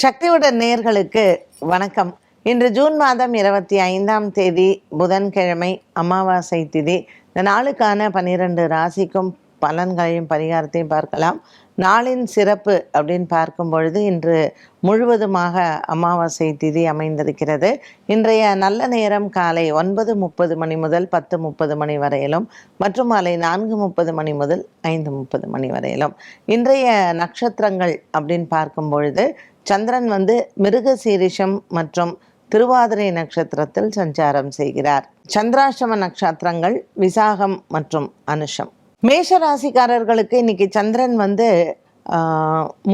சக்தியுடன் நேர்களுக்கு வணக்கம். இன்று ஜூன் மாதம் இருபத்தி ஐந்தாம் தேதி புதன்கிழமை அமாவாசை திதி. இந்த நாளுக்கான பன்னிரண்டு ராசிக்கும் பலன்களையும் பரிகாரத்தையும் பார்க்கலாம். நாளின் சிறப்பு அப்படின்னு பார்க்கும் பொழுது இன்று முழுவதுமாக அமாவாசை திதி அமைந்திருக்கிறது. இன்றைய நல்ல நேரம் காலை ஒன்பது முப்பது மணி முதல் பத்து முப்பது மணி வரையிலும் மற்றும் மாலை நான்கு முப்பது மணி முதல் ஐந்து முப்பது மணி வரையிலும். இன்றைய நட்சத்திரங்கள் அப்படின்னு பார்க்கும் பொழுது சந்திரன் வந்து மிருக சீரிஷம் மற்றும் திருவாதிரை நட்சத்திரத்தில் சஞ்சாரம் செய்கிறார். சந்திராஷ்டம நட்சத்திரங்கள் விசாகம் மற்றும் அனுஷம். மேஷ ராசிக்காரர்களுக்கு இன்னைக்கு சந்திரன் வந்து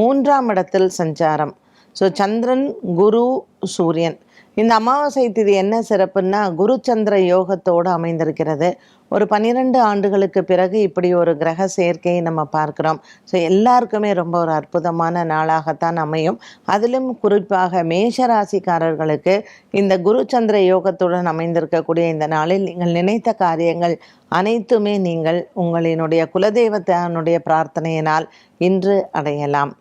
மூன்றாம் இடத்தில் சஞ்சாரம். ஸோ சந்திரன் குரு சூரியன். இந்த அமாவாசை திதி என்ன சிறப்புன்னா குரு சந்திர யோகத்தோடு அமைந்திருக்கிறது. ஒரு பன்னிரெண்டு ஆண்டுகளுக்கு பிறகு இப்படி ஒரு கிரக சேர்க்கையை நம்ம பார்க்குறோம். ஸோ எல்லாருக்குமே ரொம்ப ஒரு அற்புதமான நாளாகத்தான் அமையும். அதிலும் குறிப்பாக மேஷ ராசிக்காரர்களுக்கு இந்த குரு சந்திர யோகத்துடன் அமைந்திருக்கக்கூடிய இந்த நாளில் நீங்கள் நினைத்த காரியங்கள் அனைத்துமே நீங்கள் உங்களினுடைய குலதெய்வத்தினுடைய பிரார்த்தனையினால் இன்று அடையலாம்.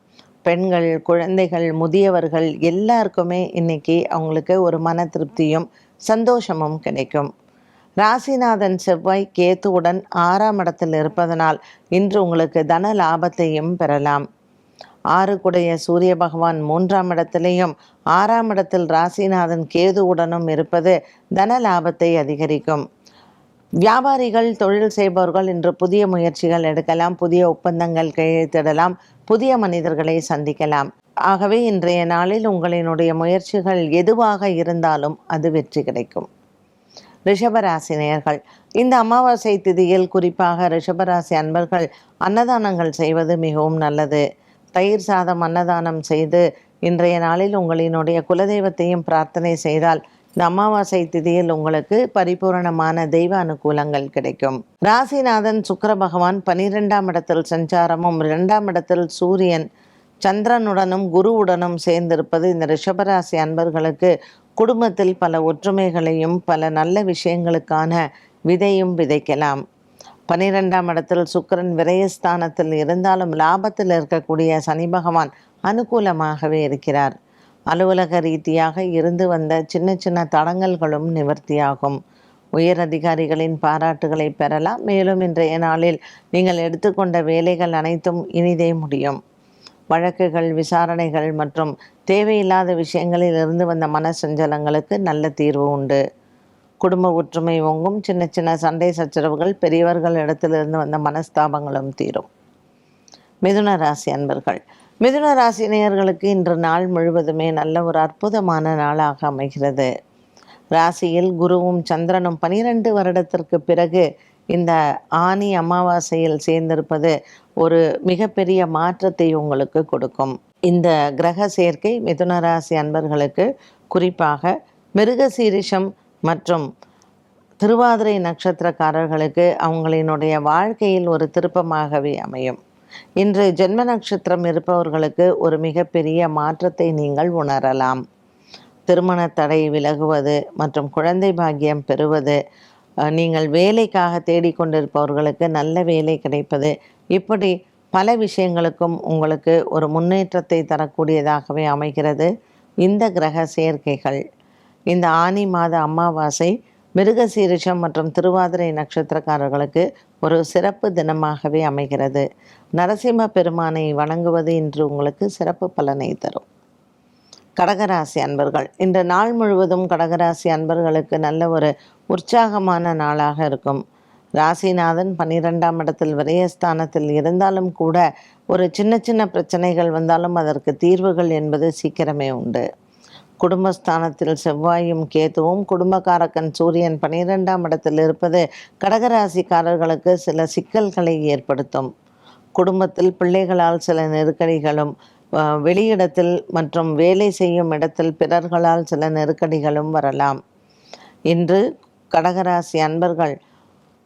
பெண்கள் குழந்தைகள் முதியவர்கள் எல்லாருக்குமே இன்னைக்கு அவங்களுக்கு ஒரு மன திருப்தியும் சந்தோஷமும் கிடைக்கும். ராசிநாதன் செவ்வாய் கேத்துவுடன் ஆறாம் இடத்தில் இருப்பதனால் இன்று உங்களுக்கு தன லாபத்தையும் பெறலாம். ஆறு குடைய சூரிய பகவான் மூன்றாம் இடத்திலையும் ஆறாம் இடத்தில் ராசிநாதன் கேதுவுடனும் இருப்பது தன லாபத்தை அதிகரிக்கும். வியாபாரிகள் தொழில் செய்பவர்கள் இன்று புதிய முயற்சிகள் எடுக்கலாம் புதிய ஒப்பந்தங்கள் கையெழுத்திடலாம் புதிய மனிதர்களை சந்திக்கலாம். ஆகவே இன்றைய நாளில் உங்களினுடைய முயற்சிகள் எதுவாக இருந்தாலும் அது வெற்றி கிடைக்கும். ரிஷபராசி நேயர்கள் இந்த அமாவாசை திதியில் குறிப்பாக ரிஷபராசி அன்பர்கள் அன்னதானங்கள் செய்வது மிகவும் நல்லது. தயிர் சாதம் அன்னதானம் செய்து இன்றைய நாளில் உங்களினுடைய குலதெய்வத்தையும் பிரார்த்தனை செய்தால் இந்த அமாவாசை திதியில் உங்களுக்கு பரிபூரணமான தெய்வ அனுகூலங்கள் கிடைக்கும். ராசிநாதன் சுக்கர பகவான் பனிரெண்டாம் இடத்தில் சஞ்சாரமும் இரண்டாம் இடத்தில் சூரியன் சந்திரனுடனும் குருவுடனும் சேர்ந்திருப்பது இந்த ரிஷபராசி அன்பர்களுக்கு குடும்பத்தில் பல ஒற்றுமைகளையும் பல நல்ல விஷயங்களுக்கான விதையும் விதைக்கலாம். பனிரெண்டாம் இடத்தில் சுக்கரன் விரயஸ்தானத்தில் இருந்தாலும் லாபத்தில் இருக்கக்கூடிய சனி பகவான் அனுகூலமாகவே இருக்கிறார். அலுவலக ரீதியாக இருந்து வந்த சின்ன சின்ன தடங்கல்களும் நிவர்த்தியாகும். உயர் அதிகாரிகளின் பாராட்டுகளை பெறலாம். மேலும் இன்றைய நாளில் நீங்கள் எடுத்துக்கொண்ட வேலைகள் அனைத்தும் இனிதே முடியும். வழக்குகள் விசாரணைகள் மற்றும் தேவையில்லாத விஷயங்களில் இருந்து வந்த மன சஞ்சலங்களுக்கு நல்ல தீர்வு உண்டு. குடும்ப ஒற்றுமை ஓங்கும். சின்ன சின்ன சண்டை சச்சரவுகள் பெரியவர்கள் இடத்திலிருந்து வந்த மனஸ்தாபங்களும் தீரும். மிதுன ராசி அன்பர்கள் மிதுன ராசி நேயர்களுக்கு இன்று நாள் முழுவதுமே நல்ல ஒரு அற்புதமான நாளாக அமைகிறது. ராசியில் குருவும் சந்திரனும் பனிரெண்டு வருடத்திற்கு பிறகு இந்த ஆனி அமாவாசையில் சேர்ந்திருப்பது ஒரு மிகப்பெரிய மாற்றத்தை உங்களுக்கு கொடுக்கும். இந்த கிரக சேர்க்கை மிதுன ராசி அன்பர்களுக்கு குறிப்பாக மிருகசீரிஷம் மற்றும் திருவாதிரை நட்சத்திரக்காரர்களுக்கு அவங்களினுடைய வாழ்க்கையில் ஒரு திருப்பமாகவே அமையும். இன்று ஜென்ம நட்சத்திரம் இருப்பவர்களுக்கு ஒரு மிகப்பெரிய மாற்றத்தை நீங்கள் உணரலாம். திருமண தடை விலகுவது மற்றும் குழந்தை பாக்கியம் பெறுவது அஹ், நீங்கள் வேலைக்காக தேடிக்கொண்டிருப்பவர்களுக்கு நல்ல வேலை கிடைப்பது இப்படி பல விஷயங்களுக்கும் உங்களுக்கு ஒரு முன்னேற்றத்தை தரக்கூடியதாகவே அமைகிறது. இந்த கிரக சேர்க்கைகள் இந்த ஆனி மாத அமாவாசை மிருகசீரிஷம் மற்றும் திருவாதிரை நட்சத்திரக்காரர்களுக்கு ஒரு சிறப்பு தினமாகவே அமைகிறது. நரசிம்ம பெருமானை வணங்குவது இன்று உங்களுக்கு சிறப்பு பலனை தரும். கடகராசி அன்பர்கள் இன்று நாள் முழுவதும் கடகராசி அன்பர்களுக்கு நல்ல ஒரு உற்சாகமான நாளாக இருக்கும். ராசிநாதன் பன்னிரெண்டாம் இடத்தில் விரயஸ்தானத்தில் இருந்தாலும் கூட ஒரு சின்ன சின்ன பிரச்சனைகள் வந்தாலும் அதற்கு தீர்வுகள் என்பது சீக்கிரமே உண்டு. குடும்பஸ்தானத்தில் செவ்வாயும் கேதுவும் குடும்பக்காரக்கன் சூரியன் பன்னிரெண்டாம் இடத்தில் இருப்பது கடகராசிக்காரர்களுக்கு சில சிக்கல்களை ஏற்படுத்தும். குடும்பத்தில் பிள்ளைகளால் சில நெருக்கடிகளும் வெளியிடத்தில் மற்றும் வேலை செய்யும் இடத்தில் பிறர்களால் சில நெருக்கடிகளும் வரலாம். இன்று கடகராசி அன்பர்கள்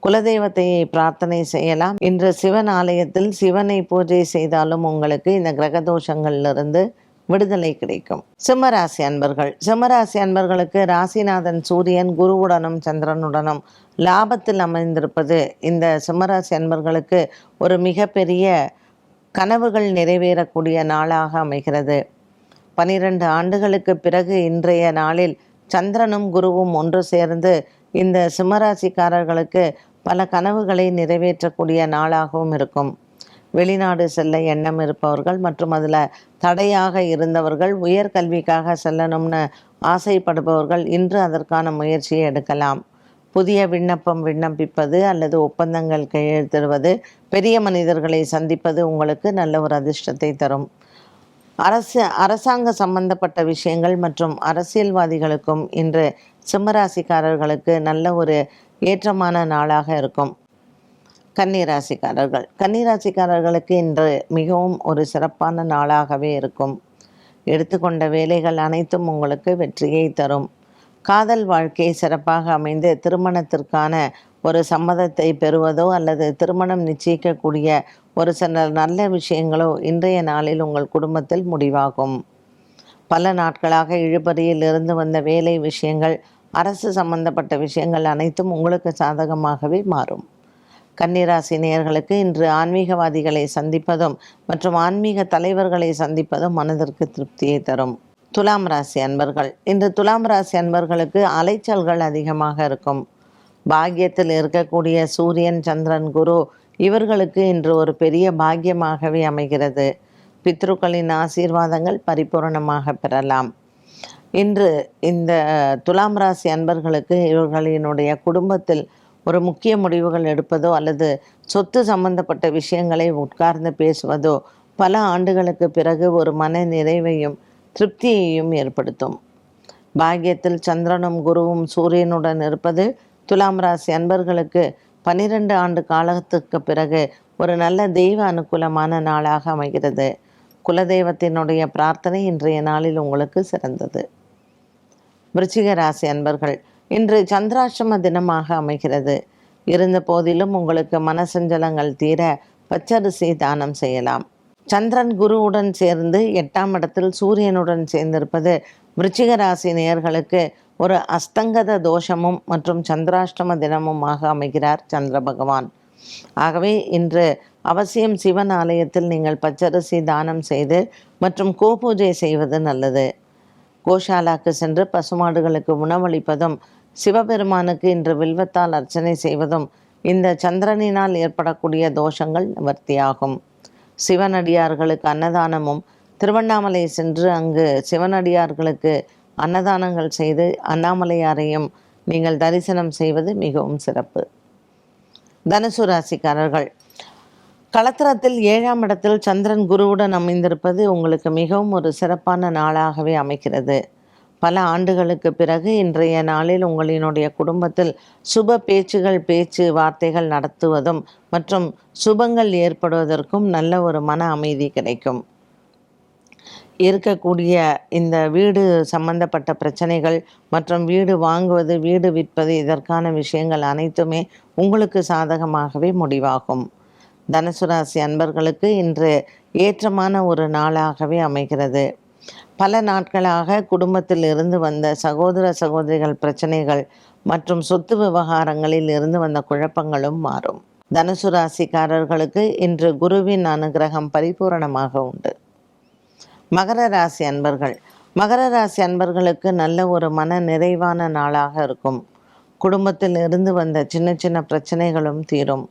குலதெய்வத்தையை பிரார்த்தனை செய்யலாம். இன்று சிவன் ஆலயத்தில் சிவனை பூஜை செய்தாலும் உங்களுக்கு இந்த கிரக தோஷங்களிலிருந்து விடுதலை கிடைக்கும். சிம்மராசி அன்பர்கள். சிம்மராசி அன்பர்களுக்கு ராசிநாதன் சூரியன் குருவுடனும் சந்திரனுடனும் லாபத்தில் அமைந்திருப்பது இந்த சிம்மராசி அன்பர்களுக்கு ஒரு மிகப்பெரிய கனவுகள் நிறைவேறக்கூடிய நாளாக அமைகிறது. பனிரெண்டு ஆண்டுகளுக்கு பிறகு இன்றைய நாளில் சந்திரனும் குருவும் ஒன்று சேர்ந்து இந்த சிம்மராசிக்காரர்களுக்கு பல கனவுகளை நிறைவேற்றக்கூடிய நாளாகவும் இருக்கும். வெளிநாடு செல்ல எண்ணம் இருப்பவர்கள் மற்றும் அதில் தடையாக இருந்தவர்கள் உயர்கல்விக்காக செல்லணும்னு ஆசைப்படுபவர்கள் இன்று அதற்கான முயற்சியை எடுக்கலாம். புதிய விண்ணப்பம் விண்ணப்பிப்பது அல்லது ஒப்பந்தங்கள் கையெழுத்திடுவது பெரிய மனிதர்களை சந்திப்பது உங்களுக்கு நல்ல ஒரு அதிர்ஷ்டத்தை தரும். அரசு அரசாங்க சம்பந்தப்பட்ட விஷயங்கள் மற்றும் அரசியல்வாதிகளுக்கும் இன்று சிம்மராசிக்காரர்களுக்கு நல்ல ஒரு ஏற்றமான நாளாக இருக்கும். கன்னிராசிக்காரர்கள். கன்னிராசிக்காரர்களுக்கு இன்று மிகவும் ஒரு சிறப்பான நாளாகவே இருக்கும். எடுத்துக்கொண்ட வேலைகள் அனைத்தும் உங்களுக்கு வெற்றியை தரும். காதல் வாழ்க்கை சிறப்பாக அமைந்து திருமணத்திற்கான ஒரு சம்மதத்தை பெறுவதோ அல்லது திருமணம் நிச்சயிக்கக்கூடிய ஒரு சில நல்ல விஷயங்களோ இன்றைய நாளில் உங்கள் குடும்பத்தில் முடிவாகும். பல நாட்களாக இழுபறியில் இருந்து வந்த வேலை விஷயங்கள் அரசு சம்பந்தப்பட்ட விஷயங்கள் அனைத்தும் உங்களுக்கு சாதகமாகவே மாறும். கன்னிராசி நேயர்களுக்கு இன்று ஆன்மீகவாதிகளை சந்திப்பதும் மற்றும் ஆன்மீக தலைவர்களை சந்திப்பதும் மனதிற்கு திருப்தியை தரும். துலாம் ராசி அன்பர்கள். இன்று துலாம் ராசி அன்பர்களுக்கு அலைச்சல்கள் அதிகமாக இருக்கும். பாக்கியத்தில் இருக்கக்கூடிய சூரியன் சந்திரன் குரு இவர்களுக்கு இன்று ஒரு பெரிய பாக்கியமாகவே அமைகிறது. பித்ருக்களின் ஆசீர்வாதங்கள் பரிபூரணமாக பெறலாம். இன்று இந்த துலாம் ராசி அன்பர்களுக்கு இவர்களினுடைய குடும்பத்தில் ஒரு முக்கிய முடிவுகள் எடுப்பதோ அல்லது சொத்து சம்பந்தப்பட்ட விஷயங்களை உட்கார்ந்து பேசுவதோ பல ஆண்டுகளுக்கு பிறகு ஒரு மன நிறைவையும் திருப்தியையும் ஏற்படுத்தும். பாக்கியத்தில் சந்திரனும் குருவும் சூரியனுடன் இருப்பது துலாம் ராசி அன்பர்களுக்கு பனிரெண்டு ஆண்டு காலத்துக்கு பிறகு ஒரு நல்ல தெய்வ அனுகூலமான நாளாக அமைகிறது. குலதெய்வத்தினுடைய பிரார்த்தனை இன்றைய நாளில் உங்களுக்கு சிறந்தது. விருச்சிக ராசி அன்பர்கள் இன்று சந்திராஷ்டம தினமாக அமைகிறது. இருந்த போதிலும் உங்களுக்கு மனசஞ்சலங்கள் தீர பச்சரிசி தானம் செய்யலாம். சந்திரன் குருவுடன் சேர்ந்து எட்டாம் இடத்தில் சூரியனுடன் சேர்ந்திருப்பது விருச்சிக ராசி நேயர்களுக்கு ஒரு அஸ்தங்கத தோஷமும் மற்றும் சந்திராஷ்டம தினமுமாக அமைகிறார் சந்திர பகவான். ஆகவே இன்று அவசியம் சிவன் ஆலயத்தில் நீங்கள் பச்சரிசி தானம் செய்து மற்றும் கோபூஜை செய்வது நல்லது. கோஷாலாக்கு சென்று பசுமாடுகளுக்கு உணவளிப்பதும் சிவபெருமானுக்கு இன்று வில்வத்தால் அர்ச்சனை செய்வதும் இந்த சந்திரனினால் ஏற்படக்கூடிய தோஷங்கள் நிவர்த்தியாகும். சிவனடியார்களுக்கு அன்னதானமும் திருவண்ணாமலை சென்று அங்கு சிவனடியார்களுக்கு அன்னதானங்கள் செய்து அண்ணாமலையாரையும் நீங்கள் தரிசனம் செய்வது மிகவும் சிறப்பு. தனுசு ராசிக்காரர்கள் களத்திரத்தில் ஏழாம் இடத்தில் சந்திரன் குருவுடன் அமைந்திருப்பது உங்களுக்கு மிகவும் ஒரு சிறப்பான நாளாகவே அமைகிறது. பல ஆண்டுகளுக்கு பிறகு இன்றைய நாளில் உங்களினுடைய குடும்பத்தில் சுப பேச்சுகள் பேச்சு வார்த்தைகள் நடத்துவதும் மற்றும் சுபங்கள் ஏற்படுவதற்கும் நல்ல ஒரு மன அமைதி கிடைக்கும். இருக்கக்கூடிய இந்த வீடு சம்பந்தப்பட்ட பிரச்சனைகள் மற்றும் வீடு வாங்குவது வீடு விற்பது இதற்கான விஷயங்கள் அனைத்துமே உங்களுக்கு சாதகமாகவே முடிவாகும். தனுசு ராசி அன்பர்களுக்கு இன்று ஏற்றமான ஒரு நாளாகவே அமைகிறது. பல நாட்களாக குடும்பத்தில் இருந்து வந்த சகோதர சகோதரிகள் பிரச்சனைகள் மற்றும் சொத்து விவகாரங்களில் இருந்து வந்த குழப்பங்களும் மாறும். தனுசு ராசிக்காரர்களுக்கு இன்று குருவின் அனுகிரகம் பரிபூரணமாக உண்டு. மகர ராசி அன்பர்கள். மகர ராசி அன்பர்களுக்கு நல்ல ஒரு மன நிறைவான நாளாக இருக்கும். குடும்பத்தில் இருந்து வந்த சின்ன சின்ன பிரச்சனைகளும் தீரும்.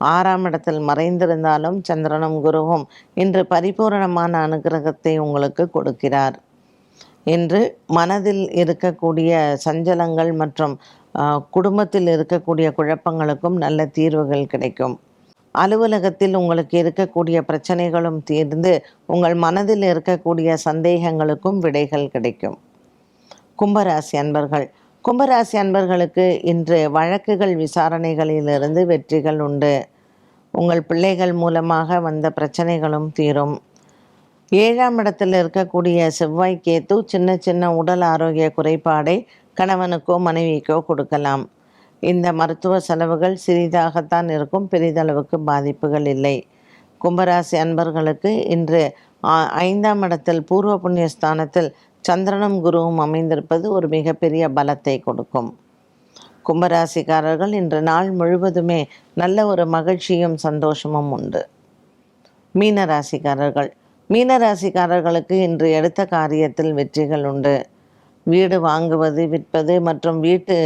ஆறாம் இடத்தில் மறைந்திருந்தாலும் சந்திரனும் குருவும் இன்று பரிபூரணமான அனுகிரகத்தை உங்களுக்கு கொடுக்கிறார். இன்று மனதில் இருக்கக்கூடிய சஞ்சலங்கள் மற்றும் குடும்பத்தில் இருக்கக்கூடிய குழப்பங்களுக்கும் நல்ல தீர்வுகள் கிடைக்கும். அலுவலகத்தில் உங்களுக்கு இருக்கக்கூடிய பிரச்சனைகளும் தீர்ந்து உங்கள் மனதில் இருக்கக்கூடிய சந்தேகங்களுக்கும் விடைகள் கிடைக்கும். கும்பராசி அன்பர்கள் கும்பராசி அன்பர்களுக்கு இன்று வழக்குகள் விசாரணைகளிலிருந்து வெற்றிகள் உண்டு. உங்கள் பிள்ளைகள் மூலமாக வந்த பிரச்சனைகளும் தீரும். ஏழாம் இடத்தில் இருக்கக்கூடிய செவ்வாய் கேத்து சின்ன சின்ன உடல் ஆரோக்கிய குறைபாடை கணவனுக்கோ மனைவிக்கோ கொடுக்கலாம். இந்த மருத்துவ செலவுகள் சிறிதாகத்தான் இருக்கும் பெரிதளவுக்கு பாதிப்புகள் இல்லை. கும்பராசி அன்பர்களுக்கு இன்று ஐந்தாம் இடத்தில் பூர்வ புண்ணிய ஸ்தானத்தில் சந்திரனும் குருவும் அமைந்திருப்பது ஒரு மிகப்பெரிய பலத்தை கொடுக்கும். கும்பராசிக்காரர்கள் இன்று நாள் முழுவதுமே நல்ல ஒரு மகிழ்ச்சியும் சந்தோஷமும் உண்டு. மீன ராசிக்காரர்கள் மீனராசிக்காரர்களுக்கு இன்று எடுத்த காரியத்தில் வெற்றிகள் உண்டு. வீடு வாங்குவது விற்பது மற்றும் வீட்டு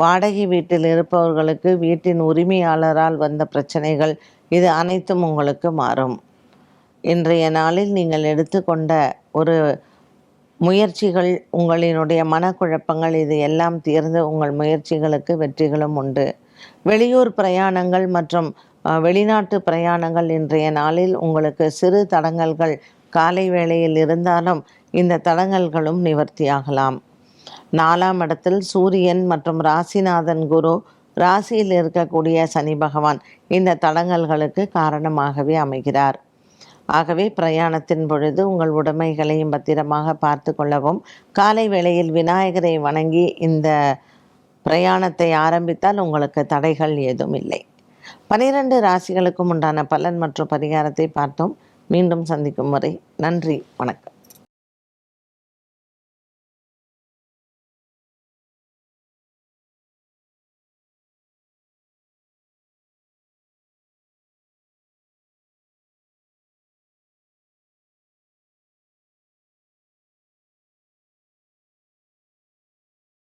வாடகை வீட்டில் இருப்பவர்களுக்கு வீட்டின் உரிமையாளரால் வந்த பிரச்சனைகள் இது அனைத்தும் உங்களுக்கு மாறும். இன்றைய நாளில் நீங்கள் எடுத்துக்கொண்ட ஒரு முயற்சிகள் உங்களினுடைய மனக்குழப்பங்கள் இது எல்லாம் தீர்ந்து உங்கள் முயற்சிகளுக்கு வெற்றிகளும் உண்டு. வெளியூர் பிரயாணங்கள் மற்றும் வெளிநாட்டு பிரயாணங்கள் இன்றைய நாளில் உங்களுக்கு சிறு தடங்கல்கள் காலை வேளையில் இருந்தாலும் இந்த தடங்கல்களும் நிவர்த்தியாகலாம். நாலாம் இடத்தில் சூரியன் மற்றும் ராசிநாதன் குரு ராசியில் இருக்கக்கூடிய சனி பகவான் இந்த தடங்கல்களுக்கு காரணமாகவே அமைகிறார். ஆகவே பிரயாணத்தின் பொழுது உங்கள் உடைமைகளையும் பத்திரமாக பார்த்து கொள்ளவும் காலை வேளையில் விநாயகரை வணங்கி இந்த பிரயாணத்தை ஆரம்பித்தால் உங்களுக்கு தடைகள் ஏதும் இல்லை. பனிரெண்டு ராசிகளுக்கும் உண்டான பலன் மற்றும் பரிகாரத்தை பார்த்தோம். மீண்டும் சந்திக்கும் வரை நன்றி வணக்கம்.